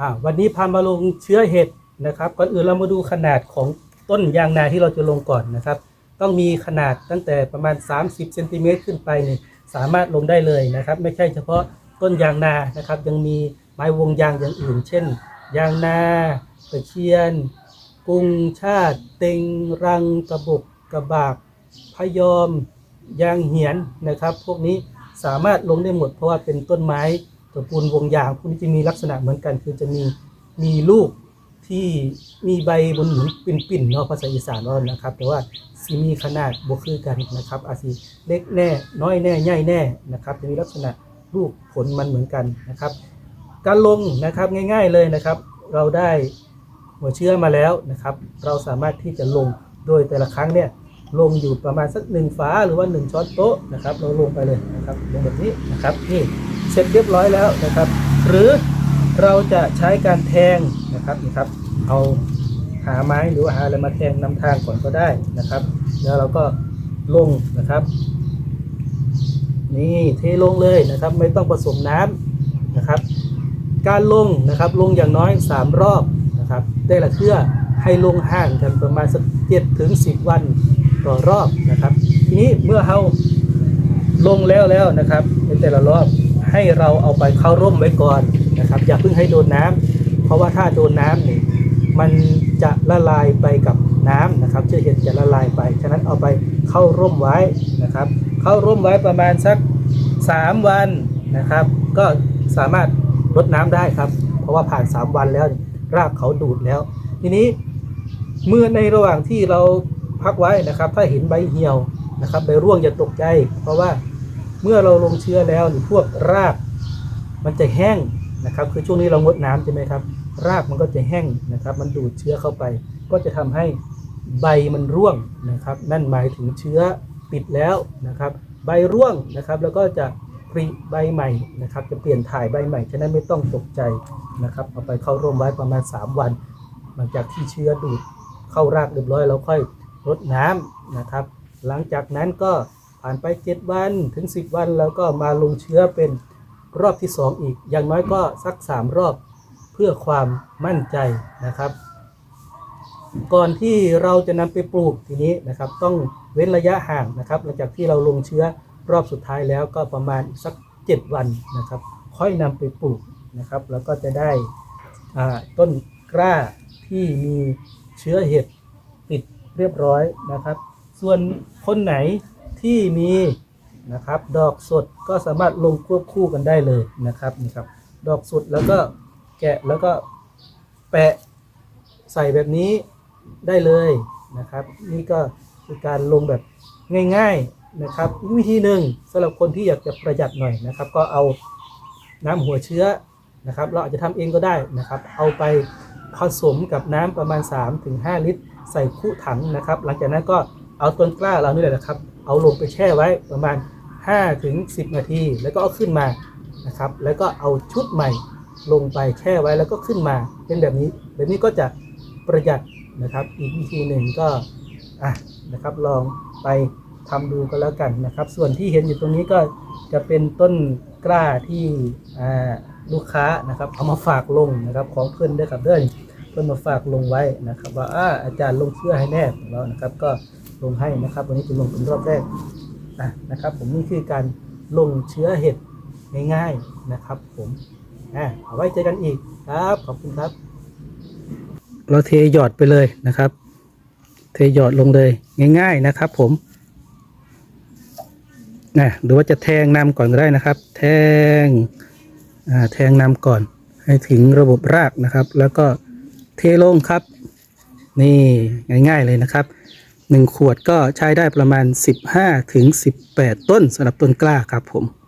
อ่าวันนี้พามาลงเชื้อเห็ดนะครับก่อนอื่นเรามาดูขนาดของต้นยางนาที่เราจะลงก่อนนะครับ ต้องมีขนาดตั้งแต่ประมาณ 30เซนติเมตรขึ้นไปนี่สามารถลงได้เลยนะครับ ไม่ใช่เฉพาะต้นยางนานะครับ ยังมีไม้วงยางอย่างอื่น เช่น ยางนาตะเคียน กุ้งชาติ เต็งรังกระบอกกระบากพยอมยางเหียนนะครับ พวกนี้สามารถลงได้หมดเพราะว่าเป็นต้นไม้ ตระกูลวงยางพวกนี้จะมีลักษณะเหมือนกัน คือจะมีมีลูกที่มีใบบนหนุนปิ่นๆเนาะภาษาอีสานว่านะครับ แต่ว่าสีมีขนาดบวคือกันนะครับอาจสิเล็กแน่ น้อยแน่ใหญ่แน่นะครับ จะมีลักษณะลูกผลมันเหมือนกันนะครับ การลงนะครับง่าย ๆเลยนะครับ เราได้หัวเชื้อมาแล้วนะครับ เราสามารถที่จะลงโดยแต่ละครั้งเนี่ยลงอยู่ประมาณสักหนึ่งฝาหรือว่าหนึ่งช้อนโต๊ะนะครับ เราลงไปเลยนะครับลงแบบนี้นะครับนี่ เสร็จเรียบร้อยแล้วนะครับ หรือเราจะใช้การแทงนะครับนี่ครับ เอาหาไม้หรือหาอะไรมาแทงนำทางก่อนก็ได้นะครับ แล้วเราก็ลงนะครับ นี่เทลงเลยนะครับ ไม่ต้องผสมน้ำนะครับ การลงนะครับลงอย่างน้อย 3 รอบนะครับได้ละเทื่อให้ลงห่างกันประมาณสักเจ็ดถึงสิวันต่อรอบนะครับ ทีนี้เมื่อเราลงแล้วแล้วนะครับ ในแต่ละรอบ ให้เราเอาไปเข้าร่มไว้ก่อนนะครับ อย่าเพิ่งให้โดนน้ำเพราะว่าถ้าโดนน้ำเนี่ยมันจะละลายไปกับน้ำนะครับเชื้อเห็ดจะละลายไป ฉะนั้นเอาไปเข้าร่มไว้นะครับ เข้าร่มไว้ประมาณสัก 3 วันนะครับ ก็สามารถลดน้ำได้ครับ เพราะว่าผ่าน 3 วันแล้วรากเขาดูดแล้ว ทีนี้เมื่อในระหว่างที่เราพักไว้นะครับ ถ้าเห็นใบเหี่ยวนะครับใบร่วงอย่าตกใจ เพราะว่า เมื่อเราลงเชื้อแล้วหรือพวกราก มันจะแห้งนะครับ คือช่วงนี้เรางดน้ำใช่ไหมครับ รากมันก็จะแห้งนะครับ มันดูดเชื้อเข้าไป ก็จะทำให้ใบมันร่วงนะครับ นั่นหมายถึงเชื้อปิดแล้วนะครับ ใบร่วงนะครับ แล้วก็จะผลิใบใหม่นะครับ จะเปลี่ยนถ่ายใบใหม่ฉะนั้นไม่ต้องตกใจนะครับ เอาไปเข้าร่มไว้ประมาณ 3 วัน หลังจากที่เชื้อดูดเข้ารากเรียบร้อยเราค่อยรดน้ำนะครับ หลังจากนั้นก็ ผ่านไป 7 วันถึง 10 วันแล้วก็มาลงเชื้อเป็นรอบที่ 2 อีก อย่างน้อยก็สัก 3 รอบเพื่อความมั่นใจนะครับ ก่อนที่เราจะนำไปปลูกทีนี้นะครับ ต้องเว้นระยะห่างนะครับ หลังจากที่เราลงเชื้อรอบสุดท้ายแล้วก็ประมาณอีกสัก 7 วันนะครับ ค่อยนำไปปลูกนะครับ แล้วก็จะได้ต้นกล้าที่มีเชื้อเห็ดติดเรียบร้อยนะครับ ส่วนคนไหน ที่มีนะครับ ดอกสดก็สามารถลงควบคู่กันได้เลยนะครับนี่ครับ ดอกสดแล้วก็แกะแล้วก็แปะใส่แบบนี้ได้เลยนะครับ นี่ก็คือการลงแบบง่าย ๆนะครับวิธีหนึ่งสำหรับคนที่อยากจะประหยัดหน่อยนะครับ ก็เอาน้ำหัวเชื้อนะครับ เราอาจจะทำเองก็ได้นะครับ เอาไปผสมกับน้ำประมาณ 3-5 ลิตร ใส่คู่ถังนะครับ หลังจากนั้นก็ เอาต้นกล้าเรานี่แหละนะครับ เอาลงไปแช่ไว้ประมาณ 5-10 นาที แล้วก็เอาขึ้นมานะครับ แล้วก็เอาชุดใหม่ลงไปแช่ไว้แล้วก็ขึ้นมา เป็นแบบนี้ แบบนี้ก็จะประหยัดนะครับ อีกวิธีหนึ่งก็อะนะครับลองไปทำดูก็แล้วกันนะครับ ส่วนที่เห็นอยู่ตรงนี้ก็จะเป็นต้นกล้าที่ลูกค้านะครับ เอามาฝากลงนะครับ ของเพื่อนด้วยครับเด้อเพื่อนมาฝากลงไว้นะครับ ว่าอาอาจารย์ลงเชื่อให้แน่ของเรานะครับ ก็ ลงให้นะครับ วันนี้จะลงเป็นรอบแรกะนะครับ ผมนี่คือการลงเชื้อเห็ดง่ายๆนะครับ ผมอะเอาไว้เจอกันอีกครับขอบคุณครับ เราเทหยอดไปเลยนะครับ เทหยอดลงเลยง่าย ๆนะครับ ผมนะหรือว่าจะแทงนำก่อนก็ได้นะครับ แทงอ่าแทงนำก่อน ให้ถึงระบบรากนะครับ แล้วก็เทลงครับ นี่ง่าย ๆเลยนะครับ หนึ่งขวดก็ใช้ได้ประมาณ 15ถึง18 ต้นสำหรับต้นกล้าครับผม